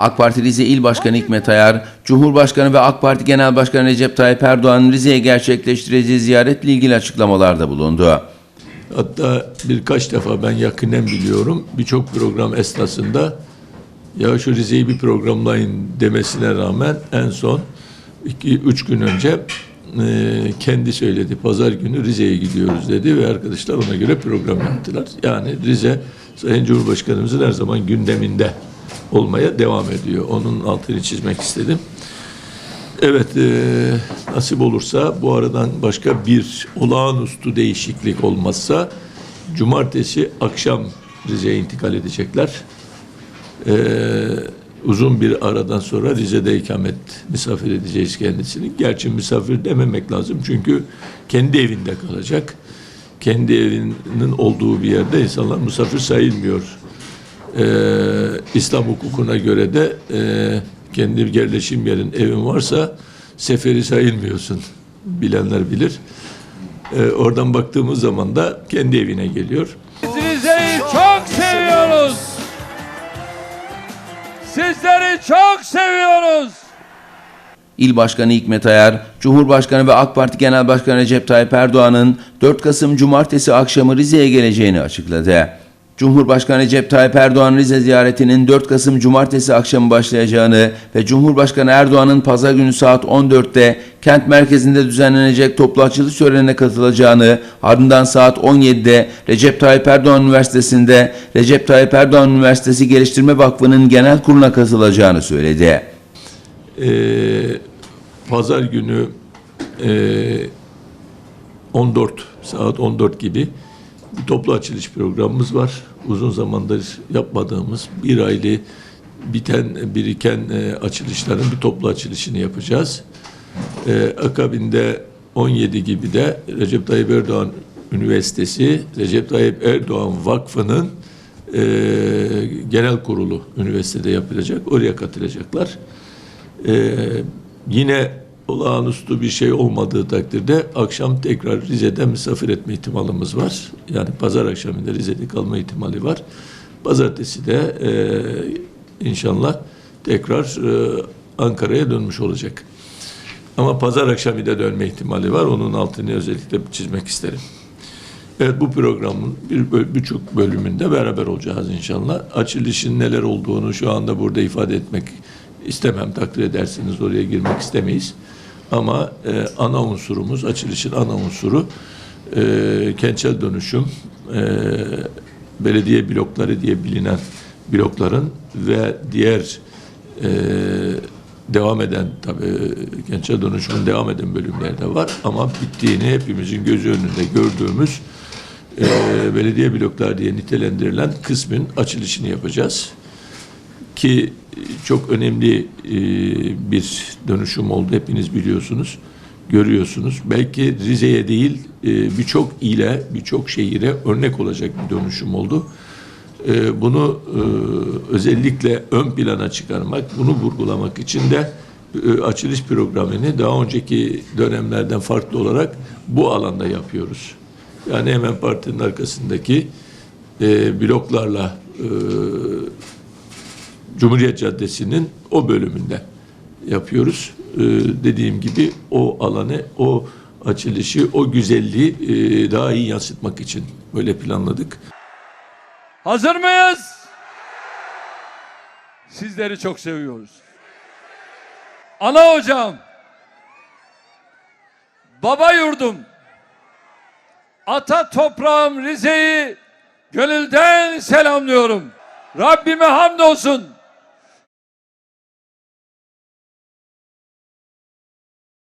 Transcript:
AK Parti Rize İl Başkanı Hikmet Ayar, Cumhurbaşkanı ve AK Parti Genel Başkanı Recep Tayyip Erdoğan'ın Rize'ye gerçekleştireceği ziyaretle ilgili açıklamalarda bulundu. Hatta birkaç defa ben yakinen biliyorum. Birçok program esnasında ya şu Rize'yi bir programlayın demesine rağmen en son iki, üç gün önce e, kendi söyledi. Pazar günü Rize'ye gidiyoruz dedi ve arkadaşlar ona göre program yaptılar. Yani Rize Sayın Cumhurbaşkanımızın her zaman gündeminde olmaya devam ediyor. Onun altını çizmek istedim. Evet, e, nasip olursa bu aradan başka bir olağanüstü değişiklik olmazsa cumartesi akşam Rize'ye intikal edecekler. E, uzun bir aradan sonra Rize'de ikamet misafir edeceğiz kendisini. Gerçi misafir dememek lazım çünkü kendi evinde kalacak. Kendi evinin olduğu bir yerde insanlar misafir sayılmıyor. Ee, İslam hukukuna göre de e, kendi yerleşim yerin evin varsa seferi sayılmıyorsun. Bilenler bilir. Ee, oradan baktığımız zaman da kendi evine geliyor. Biz Rize'yi çok seviyoruz. Sizleri çok seviyoruz. İl Başkanı Hikmet Ayar, Cumhurbaşkanı ve AK Parti Genel Başkanı Recep Tayyip Erdoğan'ın 4 Kasım Cumartesi akşamı Rize'ye geleceğini açıkladı. Cumhurbaşkanı Recep Tayyip Erdoğan Rize ziyaretinin 4 Kasım Cumartesi akşamı başlayacağını ve Cumhurbaşkanı Erdoğan'ın pazar günü saat 14'te kent merkezinde düzenlenecek toplu açılış törenine katılacağını, ardından saat 17'de Recep Tayyip Erdoğan Üniversitesi'nde Recep Tayyip Erdoğan Üniversitesi Geliştirme Vakfı'nın genel kuruluna katılacağını söyledi. Ee, Pazar günü e, 14 saat 14 gibi bir toplu açılış programımız var. Uzun zamandır yapmadığımız bir aylı biten biriken e, açılışların bir toplu açılışını yapacağız. E, akabinde 17 gibi de Recep Tayyip Erdoğan Üniversitesi, Recep Tayyip Erdoğan Vakfı'nın e, genel kurulu üniversitede yapılacak. Oraya katılacaklar. Ee, yine olağanüstü bir şey olmadığı takdirde akşam tekrar Rize'de misafir etme ihtimalimiz var. Yani pazar akşamında Rize'de kalma ihtimali var. Pazartesi de e, inşallah tekrar e, Ankara'ya dönmüş olacak. Ama pazar akşamı da dönme ihtimali var. Onun altını özellikle çizmek isterim. Evet bu programın bir birçok bölümünde beraber olacağız inşallah. Açılışın neler olduğunu şu anda burada ifade etmek istemem. Takdir edersiniz oraya girmek istemeyiz. Ama e, ana unsurumuz, açılışın ana unsuru e, kentsel dönüşüm, e, belediye blokları diye bilinen blokların ve diğer e, devam eden tabii kentsel dönüşümün devam eden bölümleri de var ama bittiğini hepimizin gözü önünde gördüğümüz e, belediye blokları diye nitelendirilen kısmın açılışını yapacağız. Ki çok önemli e, bir dönüşüm oldu hepiniz biliyorsunuz, görüyorsunuz. Belki Rize'ye değil e, birçok ile, birçok şehire örnek olacak bir dönüşüm oldu. E, bunu özellikle ön plana çıkarmak, bunu vurgulamak için de açılış programını daha önceki dönemlerden farklı olarak bu alanda yapıyoruz. Yani hemen partinin arkasındaki bloklarla Cumhuriyet Caddesi'nin o bölümünde yapıyoruz. E, dediğim gibi o alanı, o açılışı, o güzelliği e, daha iyi yansıtmak için böyle planladık. Hazır mıyız? Sizleri çok seviyoruz. Ana hocam, baba yurdum, ata toprağım Rize'yi gönülden selamlıyorum. Rabbime hamdolsun.